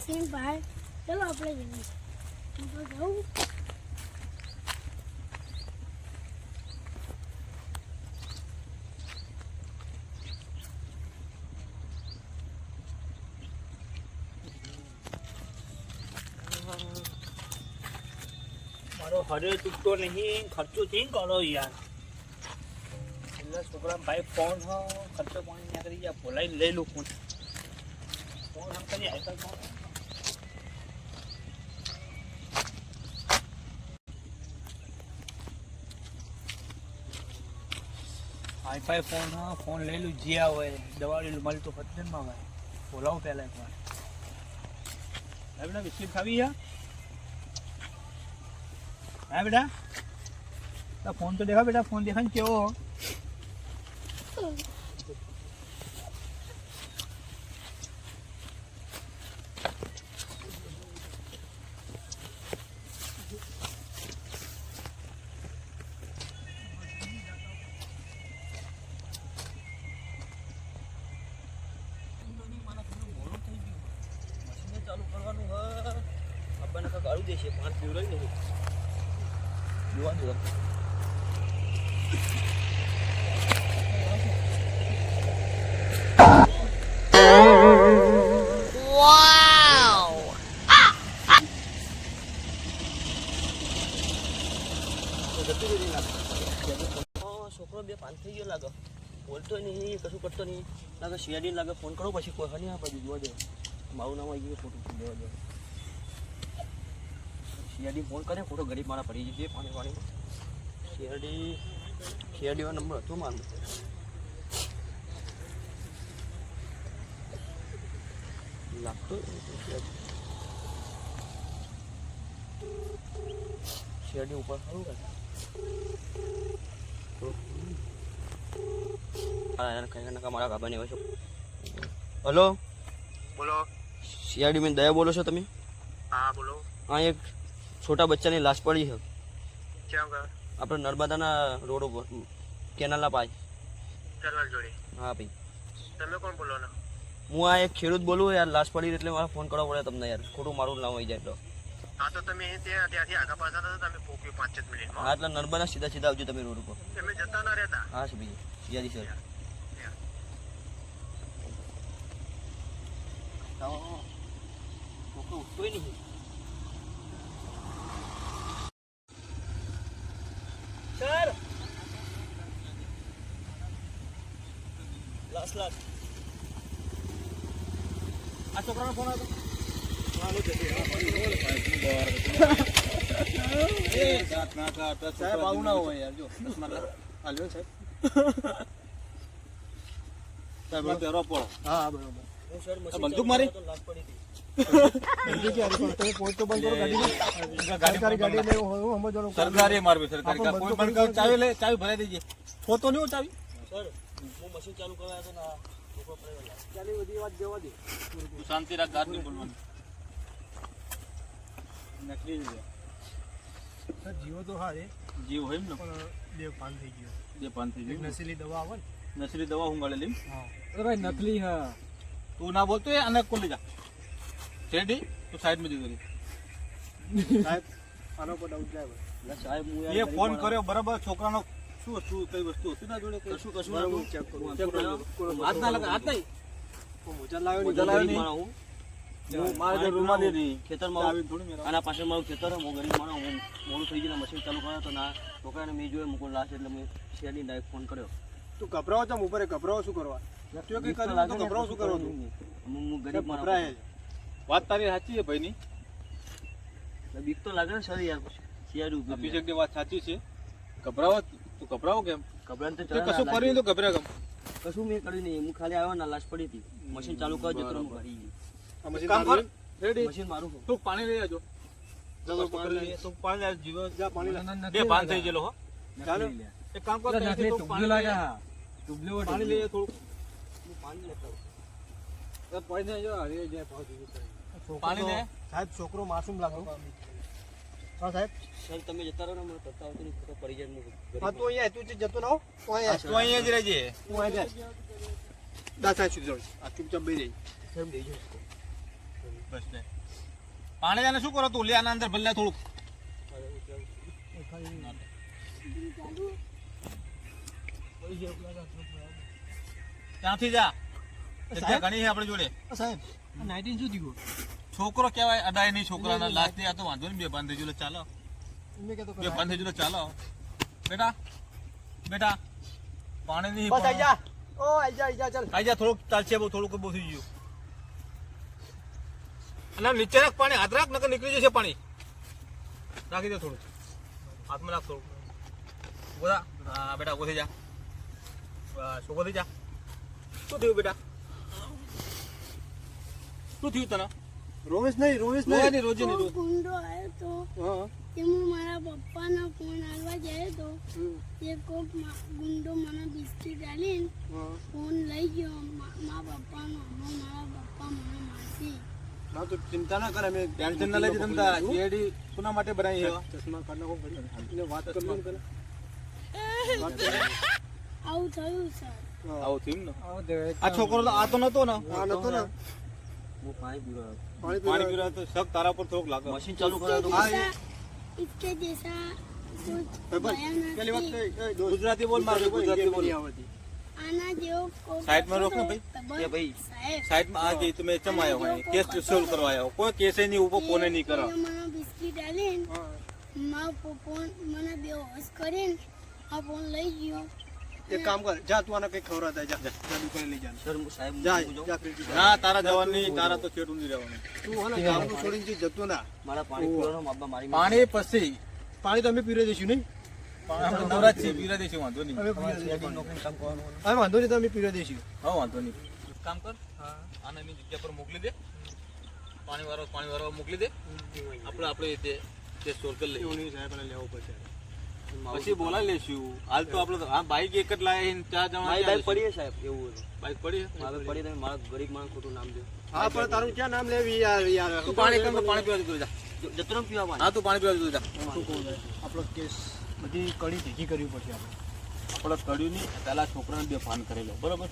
Machine ભાઈ. ચલો આપણે જઈએ. હું તો જાઉં. મારો હરે તૂટતો નહીં. ખર્ચો થી કરો યાર. એટલે છોકરા ભાઈ ફોન હ. ખર્ચો પાણી ના કરી ગયા. બોલાઈ લઈ લો ફોન. ફોન આમ કરી આઈકલ phone. Hi fi phone phone લઈ લું જ્યાં હોય દવાડી મળતું ફતનમાં ભાઈ બોલાવું પહેલાં એકવાર હા, બેટા, બિસ્કીટ ખાવી છે? હા, બેટા? ફોન તો દેખા બેટા ફોન દેખા ને કેવો? ગાળું દેશે પાંચ પીવડાવી નહીં. જોવા દો. છોકરો બે પાન થઈ ગયો લાગે. બોલતો નહીં, કશું કરતો નહીં. લાગે શિયાળી લાગે ફોન કરો પછી કોઈ. હની બાજુ જોવા દે. મારું નામ આવી ગયું ફોટો દેવા દે. શિયાળી ફોન કરે ખોટો ગરીબ મારા પડી જશે પાણી પાણી. શિયાળી શિયાળીનો નંબર હતો મારો. લાગતો શિયાળી. ઉપર સારું કરે મારા બાબાને હોય છે. હલો? બોલો. શિયાળી મેં દયા બોલો છો તમે? હા બોલો. હા એક છોટા બચ્ચાની લાશ પડી છે. આપણે નર્મદાના રોડ ઉપર કેનાલના પાય હા ભાઈ. તમે કોણ બોલો હું આ એક ખેડૂત બોલું યાર લાશ પડી એટલે મારે ફોન કરવો પડે તમને યાર. ખોટું મારું નામ આવી જાય તો. હા તો તમે ત્યાં ત્યાંથી આગા પાછા હતા તમે પોક્યું પાંચ જ મિનિટમાં. હા એટલે નર્મદા સીધા સીધા આવજો તમે રોડ ઉપર. તમે જતા ના રહેતા? હા છે ભાઈ. યાદી સર. ઉઠતોય નહીં. લાસ્ટ લાખ. આ છોકરાનો ફોન હતો. સાહેબ આવું ના હોય યાર જો હાલ્યો સાહેબ. હા બરોબર. બંદૂક મારી? સરકારી મારવી સરકારી ચાવી લે ચાવી ભરાઈ દેજે. ફોતો નહીં ચાવી. હું મશીન ચાલુ કરવા હતો ને. ચાલી બધી વાત જવા દે તું શાંતિ રાખ ગાર નહીં. બોલવાનું નકલી છે જીવો તો હારે જીવ હોય ને? બે પાન થઈ ગયો. બે પાન થઈ એક ગયું નશીલી દવા આવે ને. દવા હું ગાળેલી હા. ભાઈ નકલી હા. તું ના બોલતો કોણ લઈ જા. રેડી તું સાઈડમાં જઈ સાહેબ આનો પર ડાઉટ જાય એટલે સાહેબ હું એ ફોન કર્યો બરાબર છોકરાનો શું વસ્તુ કઈ વસ્તુ હતી ના જોડે કશું કશું નહોતું. કરું. ચેક કરું. હાથ ના લગા હાથ નહીં. મોજા લાવ્યો મોજા લાવ્યો નહીં. હું. હું મારા ઘરે નહીં. ખેતરમાં ચાવી આના પાસે મારું ખેતર હું ગરીબ માણસ હું. મોડું થઈ ગયું મશીન ચાલુ કર્યો તો ના છોકરાને મેં જોયું મૂકો લાશ એટલે મેં શેરડી ડાયરેક્ટ ફોન કર્યો. તું ગભરાવો છો ઉપર ગભરાવો શું કરવા? તું કઈ કર્યું તો ગભરાવો શું કરવા તું? હું હું ગરીબ માણસ વાત તારી સાચી છે ભાઈ ની બીક તો લાગે ને સર યાર શિયાળી ની વાત સાચી છે. ગભરાવો તું ગભરાવો કેમ? ગભરાઈને તો તે કશું કર્યું તો ગભરા કેમ કશું મેં કર્યું નહીં. હું ખાલી આવ્યો ને લાશ પડી હતી. મશીન ચાલુ કર જતો હું ભરી. આ મશીન કામ કર. રેડી મશીન મારું તું પાણી લઈ આવજો. ચાલો પાણી લઈ. તું પાણી લઈ જીવો જા પાણી લે. બે પાન થઈ ગયેલો હો. ચાલો. એક કામ કર તું પાણી લઈ આવ. પાણી લઈ આવ થોડું હું પાણી લેતો. આવું. પાણી લે. સાહેબ છોકરો માસૂમ લાગો. હા સાહેબ. સર તમે જતા રહો ને મને કરતા આવતો નહીં ખોટો પડી જાય હા તું અહીંયા તું જતો ના તું અહીંયા તું અહીંયા જ રહેજે. તું અહીંયા જા આ ચૂપચાપ. બસ પાણી જાને શું કરો તું? લે આના અંદર ભલે થોડુંક. ત્યાંથી જા? ઘણી છે આપણી જોડે. સાહેબ નાઇન્ટીન શું થયું? છોકરો કહેવાય અડાય નહીં છોકરાના. લાસ્ટ આ તો વાંધો નહીં બે પાંચ થઈ ચાલો. બે થઈ ગયું ચાલો. બેટા બેટા પાણી નહીં બસ આઈ જા. ઓ આઈ જા આઈ જા ચાલ. આઈ જા થોડુંક ચાલશે બહુ થોડુંક બહુ થઈ ગયું. અને નીચે રાખ પાણી હાથ રાખ નકર નીકળી જશે પાણી. રાખી દે થોડું હાથમાં રાખ થોડું ઊભો હા બેટા થઈ જા. બસ ઊભો થઈ જા. શું થયું બેટા? શું થયું તને? રોવેશ નહીં રોવેશ નહીં. રોજ નહીં ગુંડો આવ્યો તો. હા. તે મારા પપ્પાનો ફોન આવવા જાય તો તે કોક ગુંડો મને બિસ્કીટ આલીને હા. ફોન લઈ ગયો. મા- મારા પપ્પાનો મારા પપ્પા મને મારશે. ના તો ચિંતા ના કરે મેં ટેન્શન ના લેજે તમતા કોના માટે બનાવી છે? ચશ્મા કાઢ નાખો ઘડી. વાત કર લો પેલા. આવું થયું સર. આવું થયું ને? આ છોકરો તો આ તો નતો ને? આ નતો ને? હું પાણી પીવા પીવા તો શક તારા પર થોડુંક લાગે મશીન ચાલુ હા, એ- इसके जैसा कुछ ભાઈ, भयानक પેલી વાત नहीं। કહી, એ દોસ્ત. ગુજરાતી બોલ મારે ગુજરાતી બોલ નહીં આવડતી. આના જેવો કોક સાઈડમાં હતો રોકો તો ભાઈ. તબલ- સાહેબ સાઈડમાં આ જે તમે ચમ આવ્યો હોય કેસ સોલ્વ કરવા આવ્યો કોઈ કેસે નહીં ઉભો કોને નહીં કરો એને મને બિસ્કીટ આલીને હા. મારો પ- ફોન મને બે હોશ કરીને આ ફોન લઈ ગયો એક કામ કર જા તું આને કઈ ખવડાવતા જા જા દુકાને લઈ જા સાહેબ જા જા. ના તારા જવાની તારા તો છેટું નહીં રહેવાનું. તું હને ને ગામનું છોડીને જે જતો ના. મારા પછી પાણી તો અમે મારી પાણી નહીં. પાણી નવરાજ દઈશું વાંધો નહીં. અમે પીરે દઈશું. હા વાંધો નહીં તો અમે પીરે દેશું હા વાંધો નહીં. કામ કર આને એની જગ્યા પર મોકલી દે. પાણી વાળો પાણી વાળો મોકલી દે. આપણે આપણે તે તે સ્ટોર કરી લઈએ. એવું નહીં સાહેબ લેવું પડશે. પછી બોલાવી લેશું હાલ તો આપણે આ બાઈક એક જ લાવે ચાર જણા બાઈક પડી સાહેબ એવું હતું બાઈક પડી મારે પડી તમે મારા ગરીબ માણસ ખોટું નામ દો. હા પણ તારું ક્યાં નામ લેવી યાર યાર? તું પાણી કેમ પાણી પીવા જતું જા. જતરમ પીવા પાણી હા તું પાણી પીવા જતું જા. શું કહું? આપણો કેસ બધી કડી ભેગી કરવી પડશે આપણે. આપણે કડ્યું નહીં પેલા છોકરાને બે ફાન કરેલો બરોબર?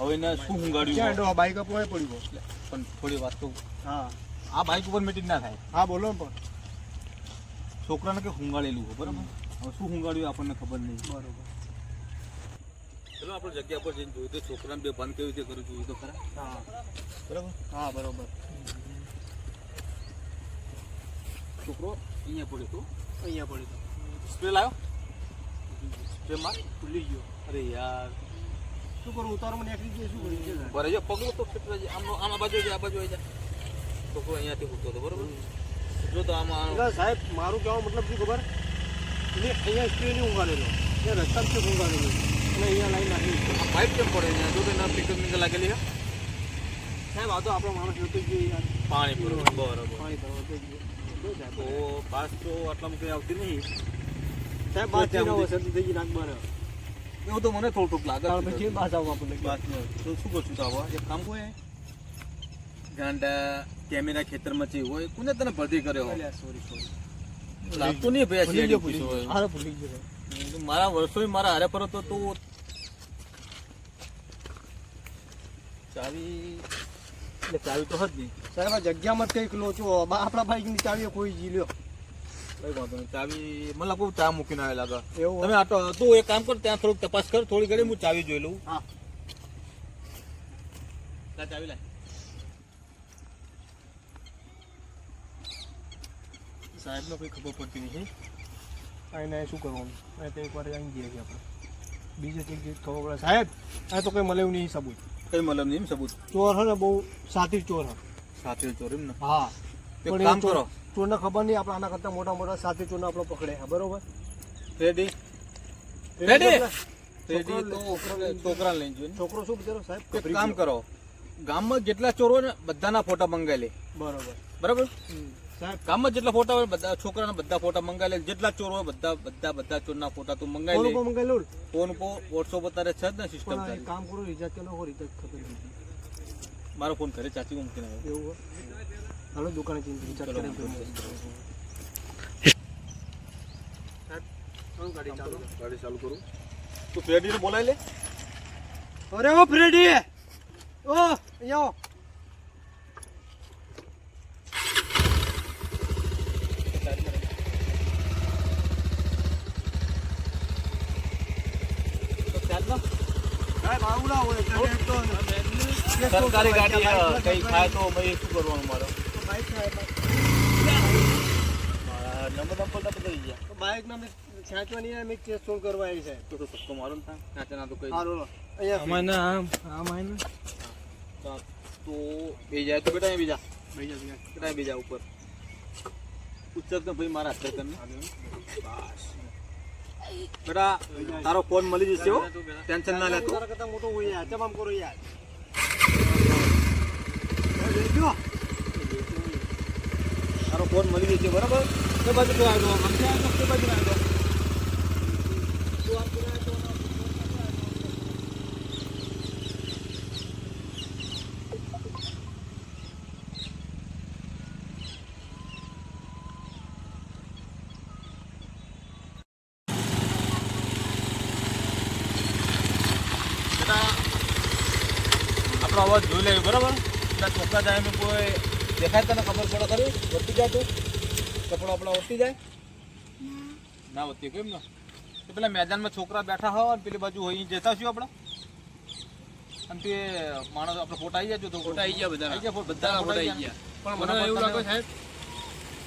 હવે એને શું હુંગાડ્યું બાઈક અપવાય પડ્યું? પણ થોડી વાત તો હા. આ બાઈક ઉપર મીટિંગ ના થાય. હા બોલો પણ. છોકરાને કે હુંગાડેલું હોય બરાબર? શું હુંગાડ્યું આપણને ખબર નહીં. બરોબર. ચલો આપણે જગ્યા પર જઈને જોયું તો છોકરાને બે બંધ કેવી રીતે કરું જોયું તો ખરા. હા. બરાબર? હા બરોબર. છોકરો અહીંયા પડ્યો તો? અહીંયા પડ્યો તો. સ્પ્રે લાવ્યો સ્પ્રે માર ભૂલી ગયો. અરે યાર. શું કરું? ઉતારમાં નીકળી ગયો શું કરી? ભરે જો પગલો તો ફેટવા રહે આમ આમ આ બાજુ આ બાજુ આવી જાય છોકરો અહીંયાથી ઉઠતો હતો બરોબર જો તો આમાં સાહેબ મારું કહેવાનો મતલબ શું ખબર? એને અહીંયા નહીં ઊંઘાડેલો એ રસ્તામાં છે ઊંઘાડેલો અને અહીંયા લાઈન નાખી પાઇપ કેમ પડે અહીંયા જો એના પિકઅપની લાગેલી છે સાહેબ આ તો આપણો માણસ નતો ગયો યાર પાણી પૂરું બરાબર પાણી ભરવા તો ગયો તો પાસ તો આટલામાં કંઈ આવતી નહીં સાહેબ બાસ નવો શબ્દ થઈ ગઈ નાક મારે એવું તો મને થોડું થોડુંક લાગે પછી બાદ આવવા આપણને બાત તો શું કરશું તો આવા એક કામ કોઈ ગાંડા કેમેરા ખેતરમાં છે હોય કોને તને ભરતી કર્યો સોરી સોરી લાગતું નહીં ભાઈ ભૂલી ગયો ભૂલી પૂછ્યો ગયો. ભૂલી ગયો. મારા વર્ષો મારા હારે પર તો તું ચાવી એટલે ચાવી તો હતી સાહેબ જગ્યામાં જ કંઈક લોચો છો આપણા બાઈકની ચાવીએ કોઈ જી લ્યો. ચાવી મને લાગુ ચા મૂકીને આવે લાગે. એવું તમે આટો તું એક કામ કર ત્યાં થોડુંક તપાસ કર થોડી ઘડી હું ચાવી જોઈ લઉં. હા. ચાવી લાય. સાહેબને કોઈ ખબર પડતી નથી. આને શું કરવાનું? આ તો એકવાર આવી જઈએ છીએ આપણે. બીજે કંઈક જે ખબર પડે. સાહેબ આ તો કંઈ મળે એવું નહીં સબૂત. કંઈ મળે નહીં સબૂત? ચોર હે ને બહુ સાથી ચોર હે સાથે ચોર એમ ને? હા. પણ કામ કરો. ચોરને ખબર નહીં આપણે આના કરતાં મોટા મોટા સાથી ચોરને આપણે પકડે. બરોબર? રેડી? રેડી? રેડી? તો છોકરા લઈને જોઈએ છોકરો શું બિચારો? સાહેબ કામ કરો. ગામમાં જેટલા ચોરો ને બધાના ફોટા મંગાવી લે. બરોબર. બરાબર? ગામમાં જેટલા ફોટા હોય બધા છોકરાના બધા ફોટા મંગાવી લે. જેટલા ચોર હોય બધા બધા બધા ચોરના ફોટા તું મંગાવી લે. મંગાવી ફોન ઉપર વોટ્સઅપ અત્યારે છે જ ને સિસ્ટમ કામ કરો રિચાર્જ કે લોકો રિચાર્જ ખબર નથી. મારો ફોન ઘરે ચાચી મૂકીને આવ્યો. એવું હાલો દુકાને જઈને રિચાર્જ કરીને ગાડી ચાલુ. ગાડી ચાલુ કરું. તું ફ્રેડીને બોલાવી લે. અરે ઓ ફ્રેડી! ઓ અહીંયા આવો. સાહેબ આવું ના હોય તો એક તો સરકારી ગાડી કઈ થાય તો ભાઈ શું કરવાનું મારે? બાઇક નંબર નંબર તો બદલી ગયા તો બાઇકના મેં ખેંચવાની અમે કેસ સોલ્વ કરવા આવી તો સસ્તો મારો ને થાય. નાચે ના તો કઈ હા રોલો અહીંયા તો બે જાય તો બેટા બીજા. બેટા બીજા ઉપર. ઉચ્ચક તો ભાઈ મારા હાથે કરીને. બેટા તારો ફોન મળી જશે ટેન્શન ના લેતો તારા કરતા મોટો હોય યાર. તમામ કરો યાર. તારો ફોન મળી જશે બરાબર? તે બાજુ આવ્યો? તે બાજુ આવ્યો. અવાજ જોઈ લેવી બરાબર? એટલે છોકરા જાય એમ કોઈ દેખાય તને ખબર પડે ખરી? વધતી જાય તું? કપડો આપણા વધતી જાય? ના વધતી કેમ ના? તો પેલા મેદાનમાં છોકરા બેઠા હોય અને પેલી બાજુ હોય જતા શું આપણે? અને તે માણસ આપણે ફોટા આવી જાય તો? ફોટા આવી ગયા બધા આવી ગયા બધા ફોટા આવી ગયા. પણ મને એવું લાગે સાહેબ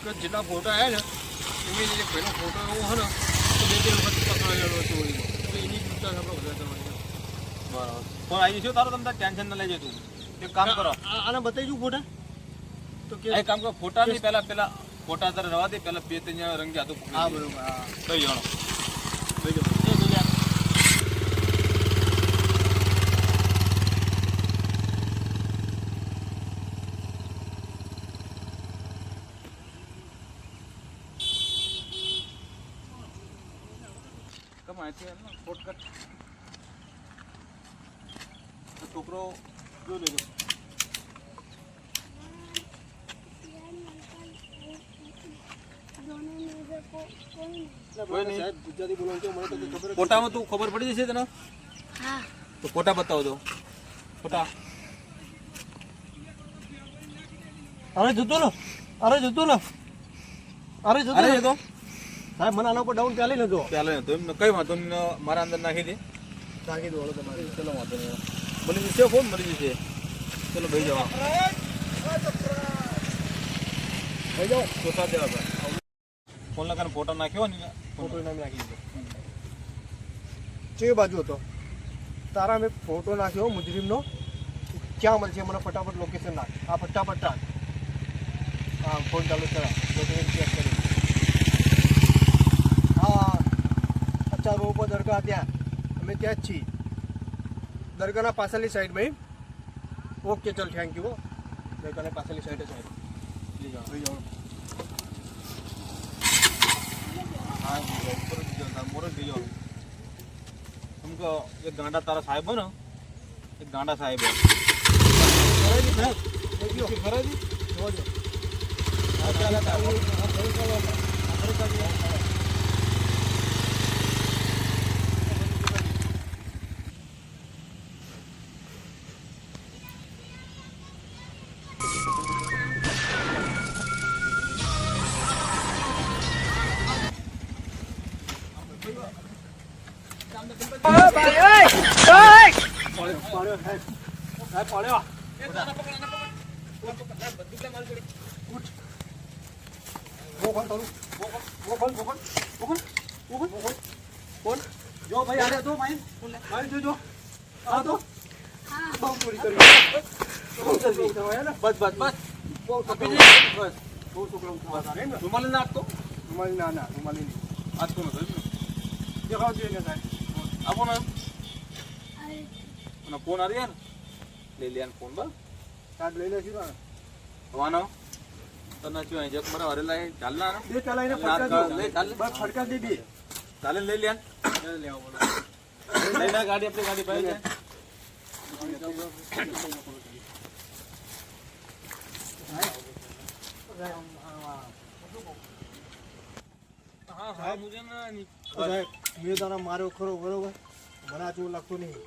કે જેટલા ફોટા આવ્યા ને એમની જે પહેલો ફોટો એવો હોય ને તો બે બે વખત પકડાયેલો એટલે એની ચિંતા આપણે વધારે કરવાની બરાબર ફોન આવી ગયો તારો તમે ટેન્શન ના લેજે તું. એક કામ કરો. આ- આને બતાવી દઉં ફોટા. તો કે એક કામ કરો ફોટા નહીં પહેલા પેલા ફોટા તારે રવા દે પેલા બે ત્રણ જણા રંગ જાતો હા બરોબર હા. કઈ જાણો કમાય છે શોર્ટકટ ગુજરાતી બોલવાનું લેજો કોટામાં ખબર તું ખબર પડી જશે તને? તો કોટા બતાવો દો ફોટા. અરે જતો લો અરે જતો લો અરે જતો અરે તો સાહેબ મને આના પર ડાઉન ચાલી નતો. ચાલે તો એમને કઈ વાંધો નહીં મારા અંદર નાખી દે. નાખી દો તમારે. ચલો વાંધો નહીં મળી જશે ફોન મળી જશે. ચલો ભાઈ જવા ભાઈ જાઓ. ચોથા દેવા પર ફોન લગાને ફોટો નાખ્યો ને ફોટો નામ નાખી દીધો. જે બાજુ હતો. તારા મેં ફોટો નાખ્યો મુજરીમનો. ક્યાં મળશે? મને ફટાફટ લોકેશન નાખ. આ ફટાફટ નાખ હા ફોન ચાલુ કરા. લોકેશન ચેક કરી. હા અચ્છા રોડ પર દરગાહ ત્યાં. અમે ત્યાં જ છીએ. દરગાહના પાછળની સાઈડમાં ઓકે ચલ થેન્ક યુ દરગાહના પાછળની સાઈડે સાહેબ લઈ જાઓ લઈ જાઓ હા ઉપર જ જાઓ, મોર જ જઈ तुमको एक गांडा तारा साहेब है ना एक गांडा साहेब है ખરાજી બોકન તારું બોકન બોકન બોકન બોકન બોકન કોણ જો ભાઈ આને તો માઈ માઈ જોજો આ તો. હા બહુ પૂરી કરી. બહુ જલ્દી બસ બસ બસ. બહુ તકલીફ બસ. બહુ છોકરો રૂમાલ ના આપતો? રૂમાલ ના ના રૂમાલ નહીં. આપતો નથી દેખાવ જોઈએ સાહેબ. આપો ને. ફોન આવી ફોન બસ. લઈ લેજો ને. તમારો ફટકા દે. ચાલે. લઈ લે લેવો બોલો. લઈ ના ગાડી આપણી ગાડી ભાઈ મેં તારા માર્યો ખરો બરોબર? મને આ જેવું લાગતું નહીં.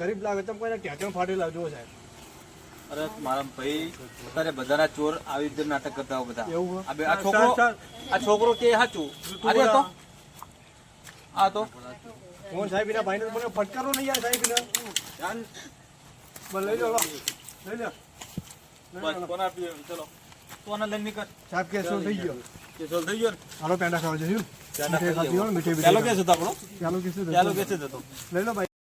ગરીબ લાગે તમે કોઈ ટેચણ ફાટી લાવજો સાહેબ. અરે મારા ભાઈ અત્યારે બધાના ચોર આવી રીતે નાટક કરતા હોય બધા. આ છોકરો આ છોકરો કે સાચું અરે તો? આ. તો? ફોન સાહેબ એના ભાઈને મને ફટકારો નહીં યાર સાહેબ એને? ધ્યાન. લઈ લો. લઈ લો. બસ ફોન આપી ચલો. ફોન લઈને નીકળ. સાહેબ કેસો થઈ ગયો. કે સોલ થઈ ગયો હાલો પેંડા ખાવા જઈશું પેંડા મીઠાઈ ખાધી હોય ને, મીઠાઈ ચાલો બીઠાઈ કે આપણો? ચાલો કેસે ચાલો કે છે તો લઈ લો ભાઈ.